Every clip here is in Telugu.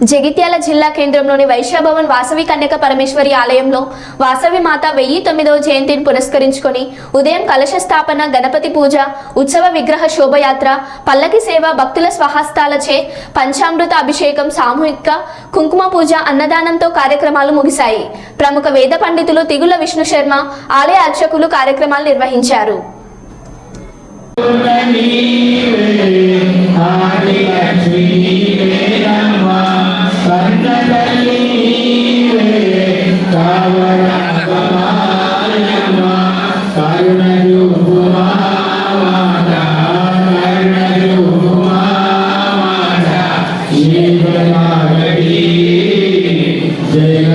జగిత్యాల జిల్లా కేంద్రంలోని వైశ్యభవన్ వాసవి కన్యక పరమేశ్వరి ఆలయంలో వాసవి మాత వెయ్యి తొమ్మిదవ జయంతిని పురస్కరించుకొని ఉదయం కలశ స్థాపన గణపతి పూజ ఉత్సవ విగ్రహ శోభయాత్ర పల్లకి సేవ భక్తుల స్వహస్తాలచే పంచామృత అభిషేకం సామూహిక కుంకుమ పూజ అన్నదానంతో కార్యక్రమాలు ముగిశాయి. ప్రముఖ వేద పండితులు తిగుల విష్ణు శర్మ ఆలయ అర్చకులు కార్యక్రమాలు నిర్వహించారు.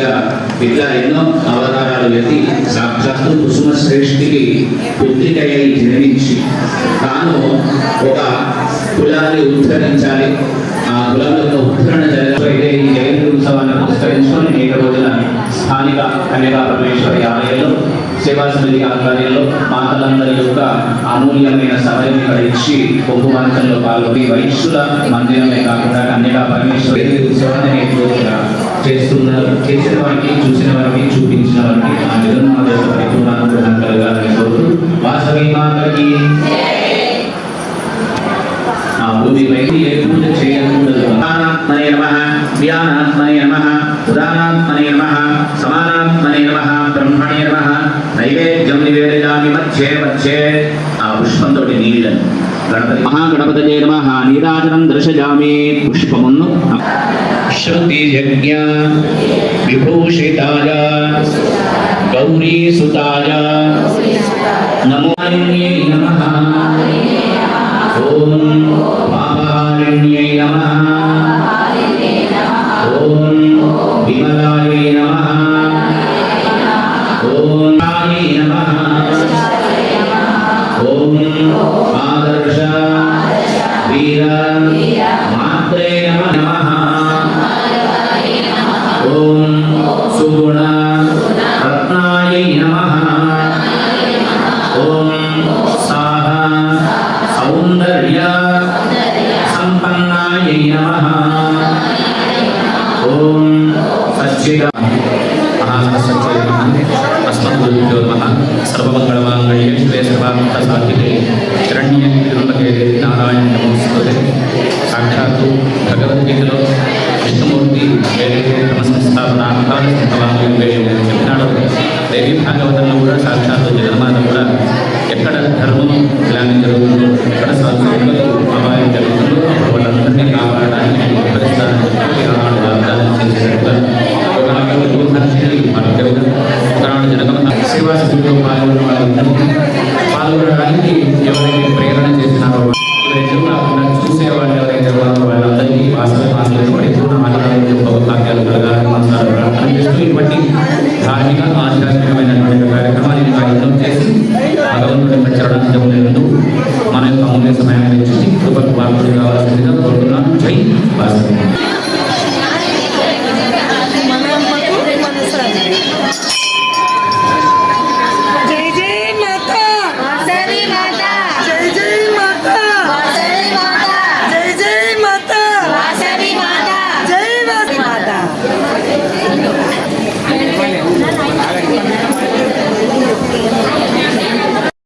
ఇలా ఇట్లా ఎన్నో అవతారాలు ఎత్తి సాక్షాత్తు కుసుమ శ్రేష్ఠికి పుత్రికై జన్మించి తాను ఒక కులాన్ని ఉద్ధరించాలి. ఆ కులం యొక్క ఉద్ధరణ జరగబోయే ఈ జయంతి ఉత్సవాన్ని పురస్కరించుకొని నేటి రోజున స్థానిక కన్యకా పరమేశ్వరి ఆలయంలో సేవా సమితి ఆధ్వర్యంలో మాతలందరి యొక్క అమూల్యమైన సమయం ఇక్కడ ఇచ్చి కుంకుమార్చనలో పాల్గొని వైశ్యుల మందిరమే కాకుండా కన్యకా పరమేశ్వరి ఉత్సవాన్ని నేటి రోజున చేస్తున్నారు. చేసిన వారికి చూసిన వారికి చూపించిన వారికి ఆ నిర్మాణ పరిపూర్ణానుగ్రహం కలగాలని కోరుతూ వాసవి మాతకి. ఆ భూమిపై ఏ పూజ చేయకూడదు. అనాత్మనే నమ వ్యానాత్మనే నమ ఉదానాత్మనే నమ సమానాత్మనే నమ బ్రహ్మణే నమ నైవేద్యం నివేదయామి మధ్యే మధ్యే. ఆ పుష్పంతో నీళ్ళను గణపతి. మహాగణపతి నమ నీరాజనం దర్శయామి. పుష్పమును श्रुति श्रुतियज्ञ विभूषिताय गौरीसुताय नमो नमः। ओम पापारिण्यै नमः। ओम विमलायै नमः। భాగవతంలో కూడా సాక్షాత్తు జగన్మాత కూడా ధర్మం ఇలాంటి జరుగుతుందో ఎక్కడ సంస్కృతులు